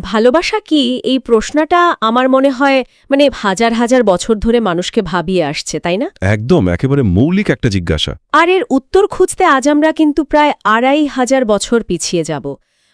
ভালোবাসা কি? এই প্রশ্নটা আমার মনে হয় মানে হাজার হাজার বছর ধরে মানুষকে ভাবিয়ে আসছে তাই না? একদম একেবারে মৌলিক একটা জিজ্ঞাসা। আর এর উত্তর খুঁজতে আজ আমরা কিন্তু প্রায় আড়াই হাজার বছর পিছিয়ে যাব।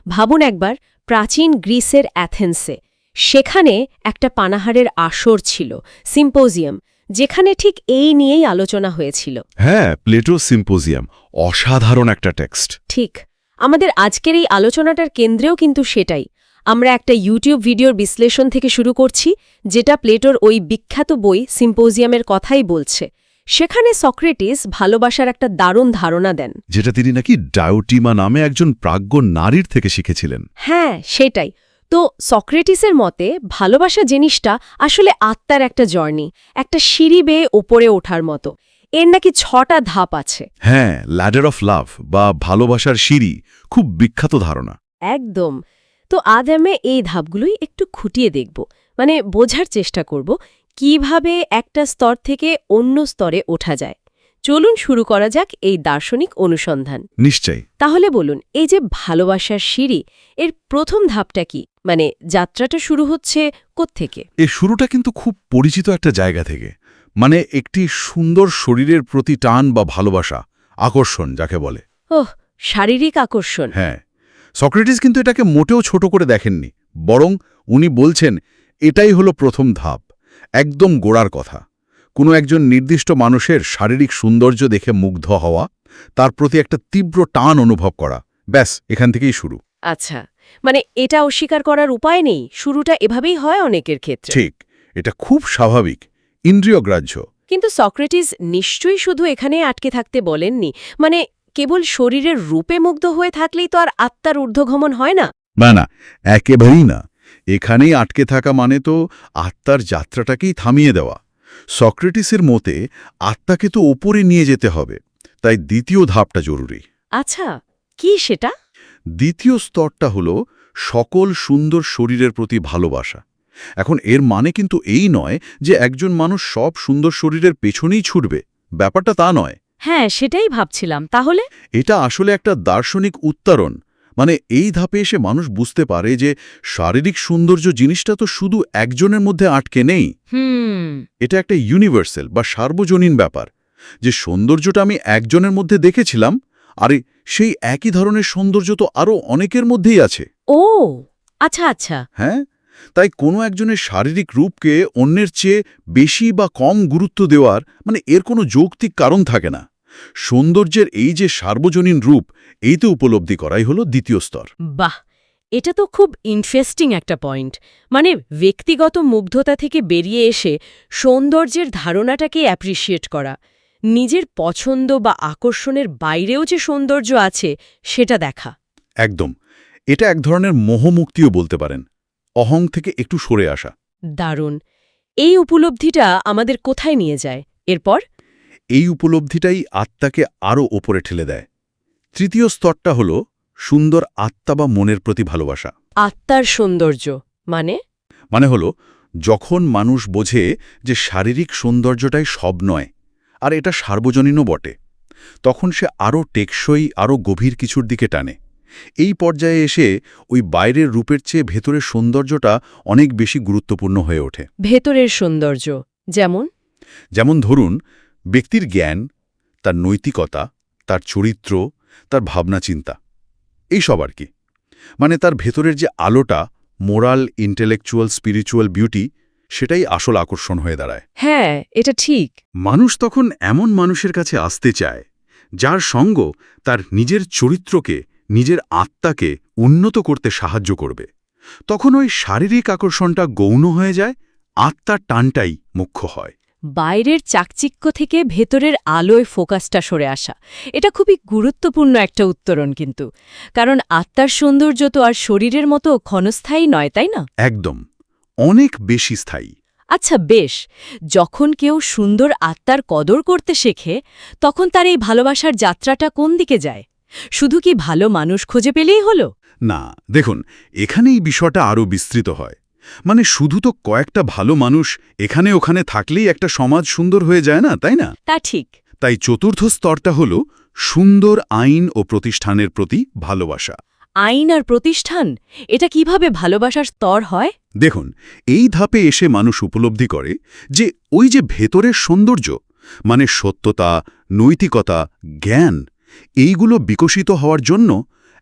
ভাবুন একবার প্রাচীন গ্রিসের অ্যাথেন্সে সেখানে একটা পানাহারের আসর ছিল সিম্পোজিয়াম যেখানে ঠিক এই নিয়েই আলোচনা হয়েছিল। হ্যাঁ প্লেটো সিম্পোজিয়াম অসাধারণ একটা টেক্সট। ঠিক আমাদের আজকের এই আলোচনাটার কেন্দ্রেও কিন্তু সেটাই। আমরা একটা ইউটিউব ভিডিওর বিশ্লেষণ থেকে শুরু করছি যেটা প্লেটোর ওই বিখ্যাত বই সিম্পোজিয়ামের কথাই বলছে। সেখানে সক্রেটিস ভালোবাসার একটা দারুণ ধারণা দেন। যেটা তিনি নাকি ডায়োটিমা নামে একজন প্রাজ্ঞ নারীর থেকে শিখেছিলেন। হ্যাঁ সেটাই। তো সক্রেটিসের মতে ভালোবাসা জিনিসটা আসলে আত্মার একটা জার্নি একটা সিঁড়ি বেয়ে ওপরে ওঠার মতো। এর নাকি ছটা ধাপ আছে। হ্যাঁ ল্যাডার অফ লাভ বা ভালোবাসার সিঁড়ি খুব বিখ্যাত ধারণা। একদম। তো আজ আমি এই ধাপগুলোই একটু খুঁটিয়ে দেখব। মানে বোঝার চেষ্টা করব কীভাবে একটা স্তর থেকে অন্য স্তরে ওঠা যায়। চলুন শুরু করা যাক এই দার্শনিক অনুসন্ধান। নিশ্চয়ই। তাহলে বলুন এই যে ভালোবাসার সিঁড়ি এর প্রথম ধাপটা কি? মানে যাত্রাটা শুরু হচ্ছে কোত্থেকে? এ শুরুটা কিন্তু খুব পরিচিত একটা জায়গা থেকে। মানে একটি সুন্দর শরীরের প্রতি টান বা ভালোবাসা আকর্ষণ যাকে বলে। ওহ শারীরিক আকর্ষণ। হ্যাঁ। সক্রেটিস কিন্তু এটাকে মোটেও ছোট করে দেখেননি বরং উনি বলছেন এটাই হলো প্রথম ধাপ একদম গোড়ার কথা। কোনো একজন নির্দিষ্ট মানুষের শারীরিক সৌন্দর্য দেখে মুগ্ধ হওয়া তার প্রতি একটা তীব্র টান অনুভব করা। ব্যাস এখান থেকেই শুরু। আচ্ছা মানে এটা অস্বীকার করার উপায় নেই শুরুটা এভাবেই হয় অনেকের ক্ষেত্রে? ঠিক এটা খুব স্বাভাবিক ইন্দ্রিয়গ্রাহ্য। কিন্তু সক্রেটিস নিশ্চয়ই শুধু এখানে আটকে থাকতে বলেননি মানে কেবল শরীরের রূপে মুগ্ধ হয়ে থাকলেই তো আর আত্মার ঊর্ধ্বগমন হয় না? না না একেবারেই না। এখানেই আটকে থাকা মানে তো আত্মার যাত্রাটাকেই থামিয়ে দেওয়া। সক্রেটিসের মতে আত্মাকে তো ওপরে নিয়ে যেতে হবে তাই দ্বিতীয় ধাপটা জরুরি। আচ্ছা কি সেটা? দ্বিতীয় স্তরটা হল সকল সুন্দর শরীরের প্রতি ভালোবাসা। এখন এর মানে কিন্তু এই নয় যে একজন মানুষ সব সুন্দর শরীরের পেছনেই ছুটবে। ব্যাপারটা তা নয়। হ্যাঁ সেটাই ভাবছিলাম। তাহলে? এটা আসলে একটা দার্শনিক উত্তরণ। মানে এই ধাপে এসে মানুষ বুঝতে পারে যে শারীরিক সৌন্দর্য জিনিসটা তো শুধু একজনের মধ্যে আটকে নেই। এটা একটা ইউনিভার্সাল বা সার্বজনীন ব্যাপার। যে সৌন্দর্যটা আমি একজনের মধ্যে দেখেছিলাম আরে সেই একই ধরনের সৌন্দর্য তো আরও অনেকের মধ্যেই আছে। ও আচ্ছা আচ্ছা। হ্যাঁ? তাই কোনো একজনের শারীরিক রূপকে অন্যের চেয়ে বেশি বা কম গুরুত্ব দেওয়ার মানে এর কোনো যৌক্তিক কারণ থাকে না। সৌন্দর্যের এই যে সার্বজনীন রূপ এইতে উপলব্ধি করাই হলো দ্বিতীয় স্তর। বাহ! এটা তো খুব ইন্টারেস্টিং একটা পয়েন্ট মানে ব্যক্তিগত মুগ্ধতা থেকে বেরিয়ে এসে সৌন্দর্যের ধারণাটাকে অ্যাপ্রিসিয়েট করা। নিজের পছন্দ বা আকর্ষণের বাইরেও যে সৌন্দর্য আছে সেটা দেখা। একদম। এটা এক ধরনের মোহমুক্তিও বলতে পারেন। অহং থেকে একটু সরে আসা। দারুণ। এই উপলব্ধিটা আমাদের কোথায় নিয়ে যায়? এরপর? এই উপলব্ধিটাই আত্মাকে আরও ওপরে ঠেলে দেয়। তৃতীয় স্তরটা হল সুন্দর আত্মা বা মনের প্রতি ভালোবাসা। আত্মার সৌন্দর্য মানে? মানে হল যখন মানুষ বোঝে যে শারীরিক সৌন্দর্যটাই সব নয় আর এটা সার্বজনীনও বটে তখন সে আরও টেকসই আরও গভীর কিছুর দিকে টানে। এই পর্যায়ে এসে ওই বাইরের রূপের চেয়ে ভেতরের সৌন্দর্যটা অনেক বেশি গুরুত্বপূর্ণ হয়ে ওঠে। ভেতরের সৌন্দর্য যেমন? যেমন ধরুন ব্যক্তির জ্ঞান তার নৈতিকতা তার চরিত্র তার ভাবনা চিন্তা এই সব আর কি। মানে তার ভেতরের যে আলোটা মোরাল ইন্টেলেকচুয়াল স্পিরিচুয়াল বিউটি সেটাই আসল আকর্ষণ হয়ে দাঁড়ায়। হ্যাঁ এটা ঠিক। মানুষ তখন এমন মানুষের কাছে আসতে চায় যার সঙ্গ তার নিজের চরিত্রকে নিজের আত্মাকে উন্নত করতে সাহায্য করবে। তখন ওই শারীরিক আকর্ষণটা গৌণ হয়ে যায় আত্মার টানটাই মুখ্য হয়। বাইরের চাকচিক্য থেকে ভেতরের আলোয় ফোকাসটা সরে আসা এটা খুবই গুরুত্বপূর্ণ একটা উত্তরণ কিন্তু। কারণ আত্মার সৌন্দর্য তো আর শরীরের মতো ক্ষণস্থায়ী নয় তাই না? একদম। অনেক বেশি স্থায়ী। আচ্ছা বেশ। যখন কেউ সুন্দর আত্মার কদর করতে শেখে তখন তার এই ভালোবাসার যাত্রাটা কোন দিকে যায়? শুধু কি ভালো মানুষ খুঁজে পেলেই হলো? না দেখুন এখানেই বিষয়টা আরও বিস্তৃত হয়। মানে শুধু তো কয়েকটা ভালো মানুষ এখানে ওখানে থাকলেই একটা সমাজ সুন্দর হয়ে যায় না তাই না? তা ঠিক। তাই চতুর্থ স্তরটা হল সুন্দর আইন ও প্রতিষ্ঠানের প্রতি ভালোবাসা। আইন আর প্রতিষ্ঠান? এটা কীভাবে ভালোবাসার স্তর হয়? দেখুন এই ধাপে এসে মানুষ উপলব্ধি করে যে ওই যে ভেতরের সৌন্দর্য মানে সত্যতা নৈতিকতা জ্ঞান এইগুলো বিকশিত হওয়ার জন্য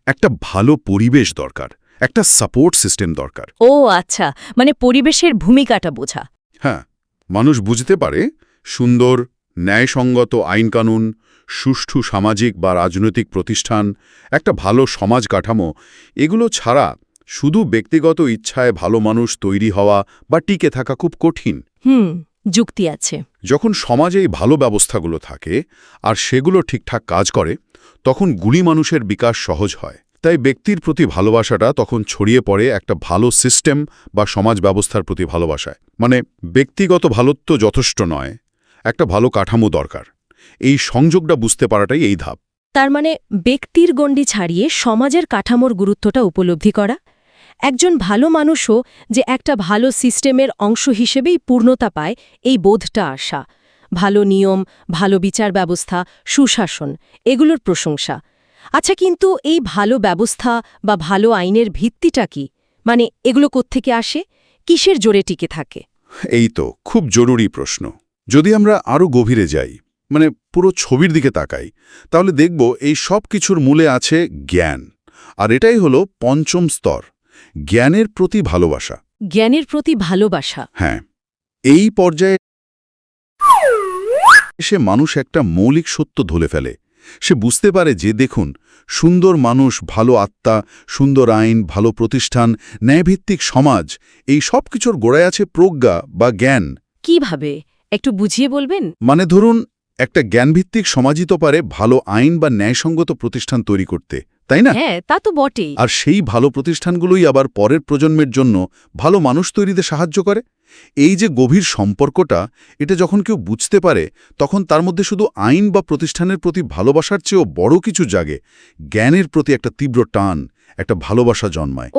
একটা ভালো পরিবেশ দরকার একটা সাপোর্ট সিস্টেম দরকার। ও আচ্ছা মানে পরিবেশের ভূমিকাটা বোঝা। হ্যাঁ মানুষ বুঝতে পারে সুন্দর ন্যায়সঙ্গত আইনকানুন সুষ্ঠু সামাজিক বা রাজনৈতিক প্রতিষ্ঠান একটা ভালো সমাজ কাঠামো এগুলো ছাড়া শুধু ব্যক্তিগত ইচ্ছায় ভালো মানুষ তৈরি হওয়া বা টিকে থাকা খুব কঠিন। হুম যুক্তি আছে। যখন সমাজে এই ভালো ব্যবস্থাগুলো থাকে আর সেগুলো ঠিকঠাক কাজ করে তখন গুলি মানুষের বিকাশ সহজ হয়। তাই ব্যক্তির প্রতি ভালোবাসাটা তখন ছড়িয়ে পড়ে একটা ভালো সিস্টেম বা সমাজ ব্যবস্থার প্রতি ভালোবাসায়। মানে ব্যক্তিগত ভালোত্ব যথেষ্ট নয় একটা ভালো কাঠামো দরকার। এই সংযোগটা বুঝতে পারাটাই এই ধাপ। তার মানে ব্যক্তির গণ্ডি ছাড়িয়ে সমাজের কাঠামোর গুরুত্বটা উপলব্ধি করা একজন ভালো মানুষও যে একটা ভালো সিস্টেমের অংশ হিসেবেই পূর্ণতা পায়, এই বোধটা আসা ভালো নিয়ম, ভালো বিচার ব্যবস্থা, সুশাসন, এগুলোর প্রশংসা। আচ্ছা কিন্তু এই ভালো ব্যবস্থা বা ভালো আইনের ভিত্তিটা কি? মানে এগুলো কোত্থেকে আসে? কিসের জোরে টিকে থাকে? এই তো, খুব জরুরি প্রশ্ন। যদি আমরা আরও গভীরে যাই মানে পুরো ছবির দিকে তাকাই, তাহলে দেখব এই সব কিছুর মূলে আছে জ্ঞান। আর এটাই হলো পঞ্চম স্তর। জ্ঞানের প্রতি ভালোবাসা। জ্ঞানের প্রতি ভালোবাসা। হ্যাঁ এই পর্যায়ে সে মানুষ একটা মৌলিক সত্য ধলে ফেলে। সে বুঝতে পারে যে দেখুন সুন্দর মানুষ ভালো আত্মা সুন্দর আইন ভালো প্রতিষ্ঠান ন্যায়ভিত্তিক সমাজ এই সব কিছুর গোড়ায় আছে প্রজ্ঞা বা জ্ঞান। কীভাবে? একটু বুঝিয়ে বলবেন? মানে ধরুন একটা জ্ঞানভিত্তিক সমাজই তো পারে ভালো আইন বা ন্যায়সঙ্গত প্রতিষ্ঠান তৈরি করতে। তাই না? হ্যাঁ তা তো বটেই। আর সেই ভালো প্রতিষ্ঠানগুলোই আবার পরের প্রজন্মের জন্য ভালো মানুষ তৈরিতে সাহায্য করে? এই যে গভীর সম্পর্কটা এটা যখন কেউ বুঝতে পারে তখন তার মধ্যে শুধু আইন বা প্রতিষ্ঠানের প্রতি ভালোবাসার চেয়েও বড় কিছু জাগে। জ্ঞানের প্রতি একটা তীব্র টান একটা ভালোবাসা জন্মায়।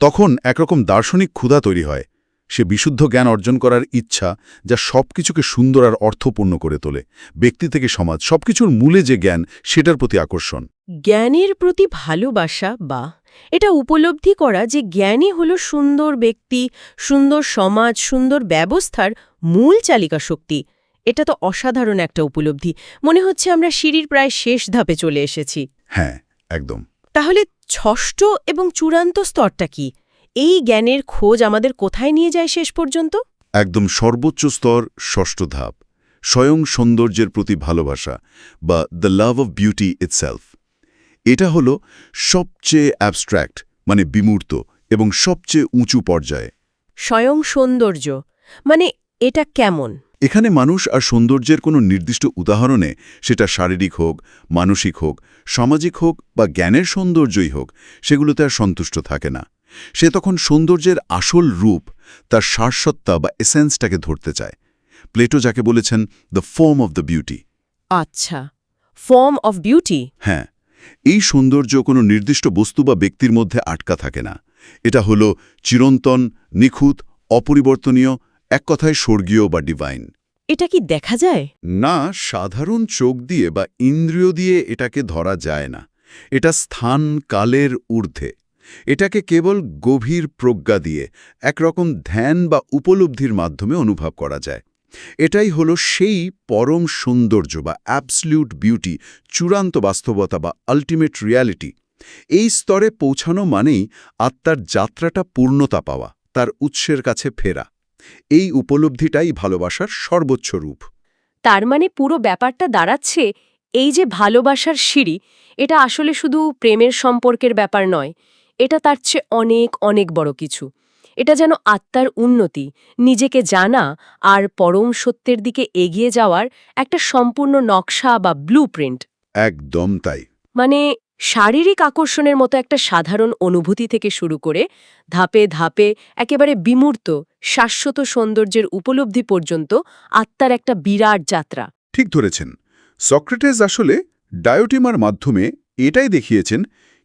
তখন একরকম দার্শনিক ক্ষুধা তৈরি হয়। সে বিশুদ্ধ জ্ঞান অর্জন করার ইচ্ছা যা সবকিছুকে সুন্দর আর অর্থপূর্ণ করে তোলে। ব্যক্তি থেকে সমাজ সবকিছুর মূলে যে জ্ঞান সেটার প্রতি আকর্ষণ। জ্ঞানের প্রতি ভালোবাসা বা এটা উপলব্ধি করা যে জ্ঞানই হল সুন্দর ব্যক্তি সুন্দর সমাজ সুন্দর ব্যবস্থার মূল চালিকা শক্তি। এটা তো অসাধারণ একটা উপলব্ধি। মনে হচ্ছে আমরা সিঁড়ির প্রায় শেষ ধাপে চলে এসেছি। হ্যাঁ একদম। তাহলে ষষ্ঠ এবং চূড়ান্ত স্তরটা কি? এই জ্ঞানের খোঁজ আমাদের কোথায় নিয়ে যায় শেষ পর্যন্ত? একদম সর্বোচ্চ স্তর ষষ্ঠ ধাপ। স্বয়ং সৌন্দর্যের প্রতি ভালোবাসা বা the love of beauty itself এটা হল সবচেয়ে অ্যাবস্ট্র্যাক্ট মানে বিমূর্ত এবং সবচেয়ে উঁচু পর্যায়ে। স্বয়ং সৌন্দর্য মানে এটা কেমন? এখানে মানুষ আর সৌন্দর্যের কোনো নির্দিষ্ট উদাহরণে সেটা শারীরিক হোক মানসিক হোক সামাজিক হোক বা জ্ঞানের সৌন্দর্যই হোক সেগুলোতে আর সন্তুষ্ট থাকে না। সে তখন সৌন্দর্যের আসল রূপ তার সারসত্তা বা এসেন্সটাকে ধরতে চায়। প্লেটো যাকে বলেছেন the form of the beauty আচ্ছা ফর্ম অফ বিউটি হ্যাঁ। এই সৌন্দর্য কোনো নির্দিষ্ট বস্তু বা ব্যক্তির মধ্যে আটকা থাকে না। এটা হলো চিরন্তন নিখুঁত অপরিবর্তনীয় এক কথায় স্বর্গীয় বা ডিভাইন এটা কি দেখা যায়? না সাধারণ চোখ দিয়ে বা ইন্দ্রিয় দিয়ে এটাকে ধরা যায় না। এটা স্থান কালের ঊর্ধ্বে। এটাকে কেবল গভীর প্রজ্ঞা দিয়ে একরকম ধ্যান বা উপলব্ধির মাধ্যমে অনুভব করা যায়। এটাই হলো সেই পরম সৌন্দর্য বা অ্যাবসলিউট বিউটি চূড়ান্ত বাস্তবতা বা আলটিমেট রিয়ালিটি এই স্তরে পৌঁছানো মানেই আত্মার যাত্রাটা পূর্ণতা পাওয়া, তার উৎসের কাছে ফেরা। এই উপলব্ধিটাই ভালোবাসার সর্বোচ্চ রূপ। তার মানে পুরো ব্যাপারটা দাঁড়াচ্ছে এই যে ভালোবাসার সিঁড়ি, এটা আসলে শুধু প্রেমের সম্পর্কের ব্যাপার নয়, এটা তার চেয়ে অনেক অনেক বড় কিছু। এটা যেন আত্মার উন্নতি নিজেকে জানা আর পরম সত্যের দিকে এগিয়ে যাওয়ার একটা সম্পূর্ণ নকশা বা ব্লু একদম তাই। মানে শারীরিক আকর্ষণের মতো একটা সাধারণ অনুভূতি থেকে শুরু করে ধাপে ধাপে একেবারে বিমূর্ত শাশ্বত সৌন্দর্যের উপলব্ধি পর্যন্ত আত্মার একটা বিরাট যাত্রা। ঠিক ধরেছেন। সক্রেটিস আসলে ডায়োটিমার মাধ্যমে এটাই দেখিয়েছেন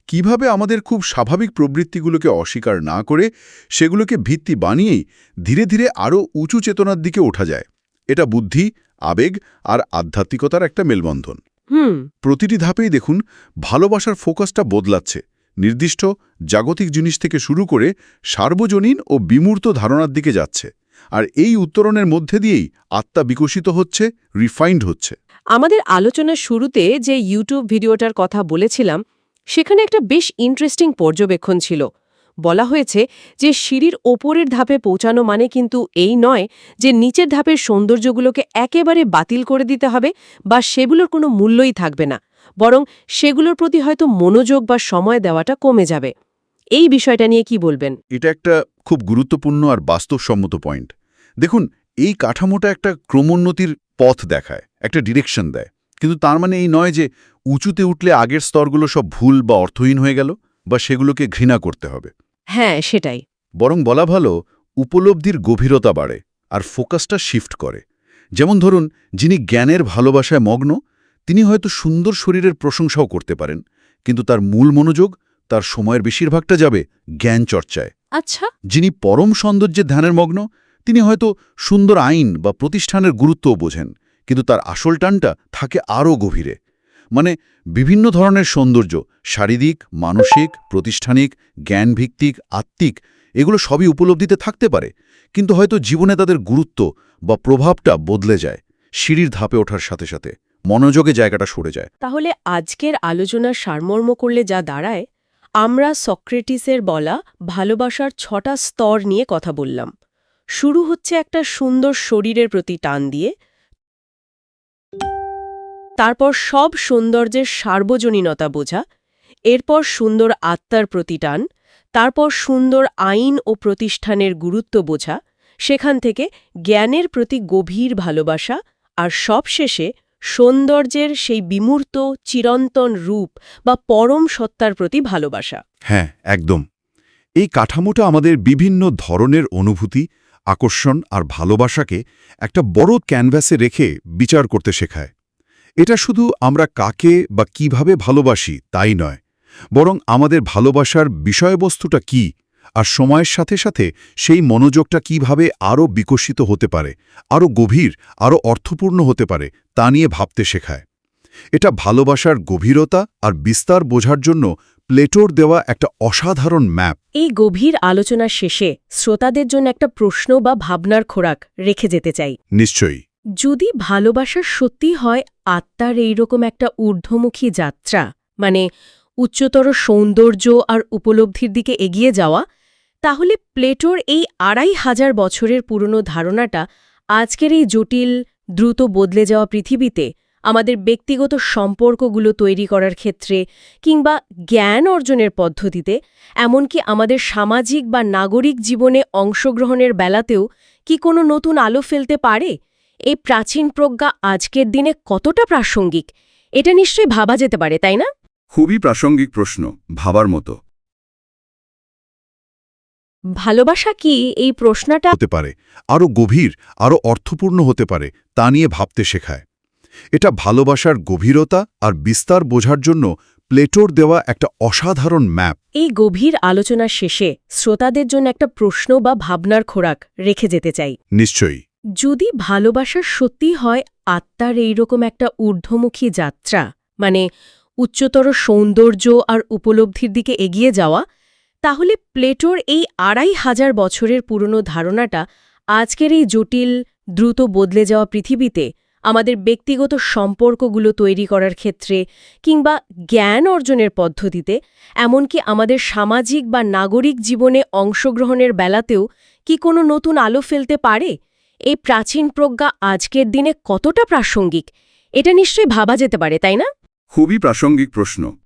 কীভাবে আমাদের খুব স্বাভাবিক প্রবৃত্তিগুলোকে অস্বীকার না করে সেগুলোকে ভিত্তি বানিয়েই ধীরে ধীরে আরও উঁচু চেতনার দিকে ওঠা যায়। এটা বুদ্ধি আবেগ আর আধ্যাত্মিকতার একটা মেলবন্ধন। হুম। প্রতিটি ধাপেই দেখুন ভালোবাসার ফোকাসটা বদলাচ্ছে। নির্দিষ্ট জাগতিক জিনিস থেকে শুরু করে সার্বজনীন ও বিমূর্ত ধারণার দিকে যাচ্ছে। আর এই উত্তরণের মধ্যে দিয়েই আত্মা বিকশিত হচ্ছে রিফাইন্ড হচ্ছে। আমাদের আলোচনার শুরুতে যে ইউটিউব ভিডিওটার কথা বলেছিলাম সেখানে একটা বেশ ইন্টারেস্টিং পর্যবেক্ষণ ছিল। বলা হয়েছে যে সিঁড়ির ওপরের ধাপে পৌঁছানো মানে কিন্তু এই নয় যে নিচের ধাপের সৌন্দর্যগুলোকে একেবারে বাতিল করে দিতে হবে বা সেগুলোর কোনো মূল্যই থাকবে না, বরং সেগুলোর প্রতি হয়তো মনোযোগ বা সময় দেওয়াটা কমে যাবে। এই বিষয়টা নিয়ে কি বলবেন? এটা একটা খুব গুরুত্বপূর্ণ আর বাস্তবসম্মত পয়েন্ট দেখুন, এই কাঠামোটা একটা ক্রমোন্নতির পথ দেখায়, একটা ডিরেকশন দেয়। কিন্তু তার মানে এই নয় যে উঁচুতে উঠলে আগের স্তরগুলো সব ভুল বা অর্থহীন হয়ে গেল বা সেগুলোকে ঘৃণা করতে হবে। হ্যাঁ সেটাই। বরং বলা ভালো উপলব্ধির গভীরতা বাড়ে আর ফোকাসটা শিফট করে। যেমন ধরুন যিনি জ্ঞানের ভালোবাসায় মগ্ন তিনি হয়তো সুন্দর শরীরের প্রশংসাও করতে পারেন কিন্তু তার মূল মনোযোগ তার সময়ের বেশিরভাগটা যাবে জ্ঞান চর্চায়। আচ্ছা। যিনি পরম সৌন্দর্যের ধ্যানের মগ্ন তিনি হয়তো সুন্দর আইন বা প্রতিষ্ঠানের গুরুত্বও বোঝেন কিন্তু তার আসল টানটা থাকে আরও গভীরে। মানে বিভিন্ন ধরনের সৌন্দর্য, শারীরিক, মানসিক, প্রতিষ্ঠানিক, জ্ঞানভিত্তিক, আত্মিক, এগুলো সবই উপলব্ধিতে থাকতে পারে। কিন্তু হয়তো জীবনে তাদের গুরুত্ব বা প্রভাবটা বদলে যায়, সিঁড়ির ধাপে ওঠার সাথে সাথে, মনোযোগে জায়গাটা সরে যায়। তাহলে আজকের আলোচনার সারমর্ম করলে যা দাঁড়ায়, আমরা সক্রেটিসের বলা ভালোবাসার ছটা স্তর নিয়ে কথা বললাম। শুরু হচ্ছে একটা সুন্দর শরীরের প্রতি টান দিয়ে তারপর সব সৌন্দর্যের সার্বজনীনতা বোঝা, এরপর সুন্দর আত্মার প্রতি টান তারপর সুন্দর আইন ও প্রতিষ্ঠানের গুরুত্ব বোঝা, সেখান থেকে জ্ঞানের প্রতি গভীর ভালোবাসা আর সবশেষে সৌন্দর্যের সেই বিমূর্ত, চিরন্তন রূপ বা পরম সত্তার প্রতি ভালোবাসা। হ্যাঁ একদম। এই কাঠামোটা আমাদের বিভিন্ন ধরনের অনুভূতি, আকর্ষণ আর ভালোবাসাকে একটা বড় ক্যানভাসে রেখে বিচার করতে শেখায়। এটা শুধু আমরা কাকে বা কীভাবে ভালোবাসি তাই নয় বরং আমাদের ভালোবাসার বিষয়বস্তুটা কি আর সময়ের সাথে সাথে সেই মনোযোগটা কীভাবে আরও বিকশিত হতে পারে আরও গভীর আরও অর্থপূর্ণ হতে পারে তা নিয়ে ভাবতে শেখায়। এটা ভালোবাসার গভীরতা আর বিস্তার বোঝার জন্য প্লেটোর দেওয়া একটা অসাধারণ ম্যাপ। এই গভীর আলোচনা শেষে শ্রোতাদের জন্য একটা প্রশ্ন বা ভাবনার খোরাক রেখে যেতে চাই। নিশ্চয়ই। যদি ভালোবাসা সত্যি হয়, আত্মার এইরকম একটা ঊর্ধ্বমুখী যাত্রা মানে উচ্চতর সৌন্দর্য আর উপলব্ধির দিকে এগিয়ে যাওয়া, তাহলে প্লেটোর এই আড়াই হাজার বছরের পুরনো ধারণাটা আজকের এই জটিল, দ্রুত বদলে যাওয়া পৃথিবীতে আমাদের ব্যক্তিগত সম্পর্কগুলো তৈরি করার ক্ষেত্রে কিংবা জ্ঞান অর্জনের পদ্ধতিতে, এমনকি আমাদের সামাজিক বা নাগরিক জীবনে অংশগ্রহণের বেলাতেও কি কোনো নতুন আলো ফেলতে পারে? এই প্রাচীন প্রজ্ঞা আজকের দিনে কতটা প্রাসঙ্গিক? এটা নিশ্চয়ই ভাবা যেতে পারে তাই না? খুবই প্রাসঙ্গিক প্রশ্ন ভাবার মতো। ভালোবাসা কি এই প্রশ্নটা? হতে পারে আরও গভীর আরও অর্থপূর্ণ হতে পারে তা নিয়ে ভাবতে শেখায়। এটা ভালোবাসার গভীরতা আর বিস্তার বোঝার জন্য প্লেটোর দেওয়া একটা অসাধারণ ম্যাপ। এই গভীর আলোচনা শেষে শ্রোতাদের জন্য একটা প্রশ্ন বা ভাবনার খোরাক রেখে যেতে চাই। নিশ্চয়ই। যদি ভালোবাসা সত্যি হয়, আত্মার এইরকম একটা ঊর্ধ্বমুখী যাত্রা মানে উচ্চতর সৌন্দর্য আর উপলব্ধির দিকে এগিয়ে যাওয়া, তাহলে প্লেটোর এই আড়াই হাজার বছরের পুরনো ধারণাটা আজকের এই জটিল, দ্রুত বদলে যাওয়া পৃথিবীতে আমাদের ব্যক্তিগত সম্পর্কগুলো তৈরি করার ক্ষেত্রে কিংবা জ্ঞান অর্জনের পদ্ধতিতে, এমনকি আমাদের সামাজিক বা নাগরিক জীবনে অংশগ্রহণের বেলাতেও কি কোনো নতুন আলো ফেলতে পারে? এই প্রাচীন প্রজ্ঞা আজকের দিনে কতটা প্রাসঙ্গিক? এটা নিশ্চয়ই ভাবা যেতে পারে, তাই না? খুবই প্রাসঙ্গিক প্রশ্ন।